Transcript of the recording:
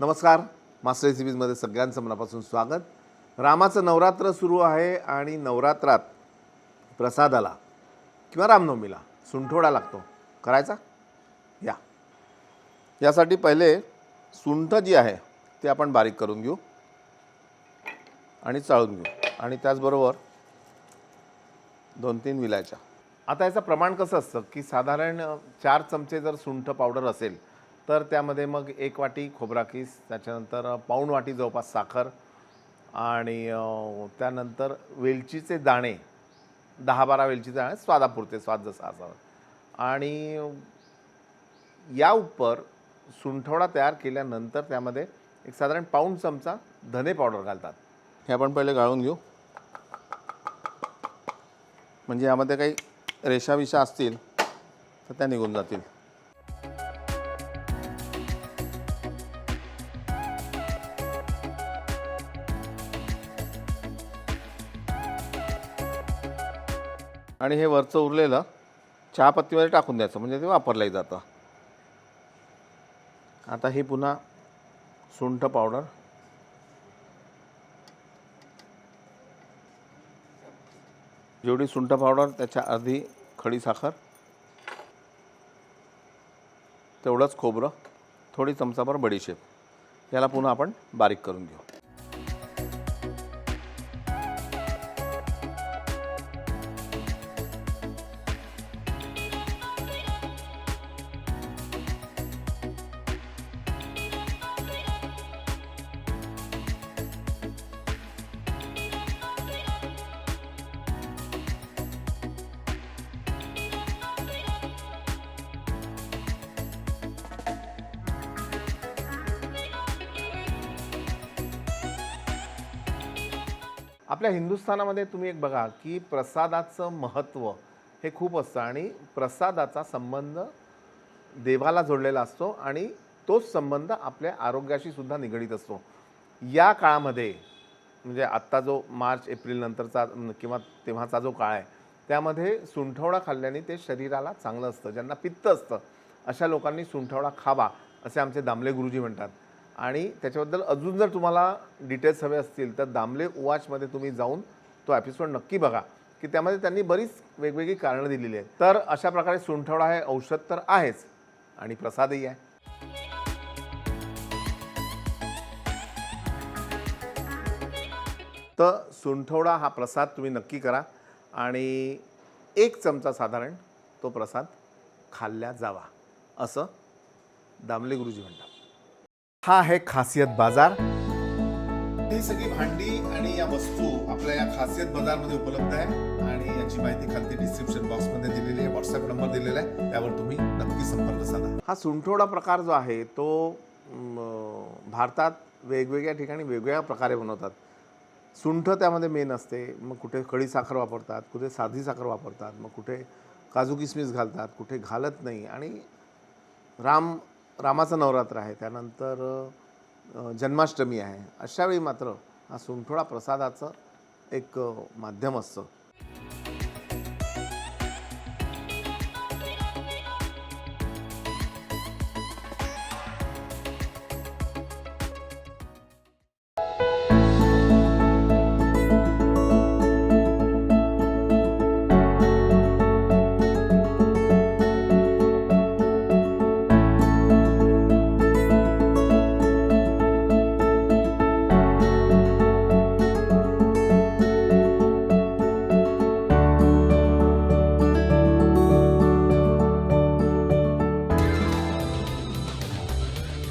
नमस्कार. मास्टर रेसिपीजमध्ये सगळ्यांचं मनापासून स्वागत. रामाचं नवरात्र सुरू आहे आणि नवरात्रात प्रसादाला किंवा रामनवमीला सुंठोडा लागतो. करायचा? या. यासाठी पहिले सुंठ जी आहे ती आपण बारीक करून घेऊ आणि चाळून घेऊ. आणि त्याचबरोबर दोन तीन विलायच्या. आता याचं प्रमाण कसं असतं की साधारण चार चमचे जर सुंठ पावडर असेल तर त्यामध्ये मग एक वाटी खोबरा कीस त्याच्यानंतर पाऊण वाटी जवळपास साखर आणि त्यानंतर वेलचीचे दाणे दहा बारा वेलचीचे दाणे स्वादापुरते स्वाद जसा असावा आणि या उपर सुंठवडा तयार केल्यानंतर त्यामध्ये एक साधारण पाऊण चमचा धने पावडर घालतात. हे आपण पहिले गाळून घेऊ. म्हणजे यामध्ये काही रेषा विषा असतील तर त्या निघून जातील. आणि हे वरचं उरलेलं चहापत्तीमध्ये टाकून द्यायचं म्हणजे ते वापरलंही जातं. आता हे पुन्हा सुंठ पावडर. जेवढी सुंठ पावडर त्याच्या अर्धी खडी साखर. तेवढंच खोबरं थोडी चमचाभर बडीशेप. याला पुन्हा आपण बारीक करून घेऊ. आपल्या हिंदुस्थानामध्ये तुम्ही एक बघा की प्रसादाचं महत्त्व हे खूप असतं आणि प्रसादाचा संबंध देवाला जोडलेला असतो आणि तोच संबंध आपल्या आरोग्याशी सुद्धा निगडीत असतो. या काळामध्ये म्हणजे आत्ता जो मार्च एप्रिल नंतरचा किंवा तेव्हाचा जो काळ आहे त्यामध्ये सुंठवडा खाल्ल्याने ते शरीराला चांगलं असतं ज्यांना पित्त असतं अशा लोकांनी सुंठवडा खावा असे आमचे दामले गुरुजी म्हणतात. आणि त्याच्याबद्दल अजून जर तुम्हाला डिटेल्स हवे असतील तर दामले उवाचमध्ये तुम्ही जाऊन तो एपिसोड नक्की बघा की त्यामध्ये त्यांनी बरीच वेगवेगळी कारणं दिलेली आहेत. तर अशा प्रकारे सुंठवडा हे औषध तर आहेच आणि प्रसादही आहे. तर सुंठवडा हा प्रसाद तुम्ही नक्की करा आणि एक चमचा साधारण तो प्रसाद खाल्ल्या जावा असं दामले गुरुजी म्हणतात. हा आहे खासियत बाजार. ही सगळी भांडी आणि या वस्तू आपल्या या खासियत बाजारमध्ये उपलब्ध आहे आणि याची माहिती खालती डिस्क्रिप्शन बॉक्समध्ये दिलेली आहे व्हॉट्सअप नंबर दिलेला आहे त्यावर तुम्ही नक्की संपर्क साधा. हा सुंठोडा प्रकार जो आहे तो भारतात वेगवेगळ्या ठिकाणी वेगवेगळ्या प्रकारे बनवतात. सुंठ त्यामध्ये मेन असते मग कुठे खडी साखर वापरतात कुठे साधी साखर वापरतात मग कुठे काजू किसमिस घालतात कुठे घालत नाही. आणि राम रामाचं नवरात्र आहे त्यानंतर जन्माष्टमी आहे. अशावेळी मात्र हा सुंठोळा प्रसादाचं एक माध्यम असतं.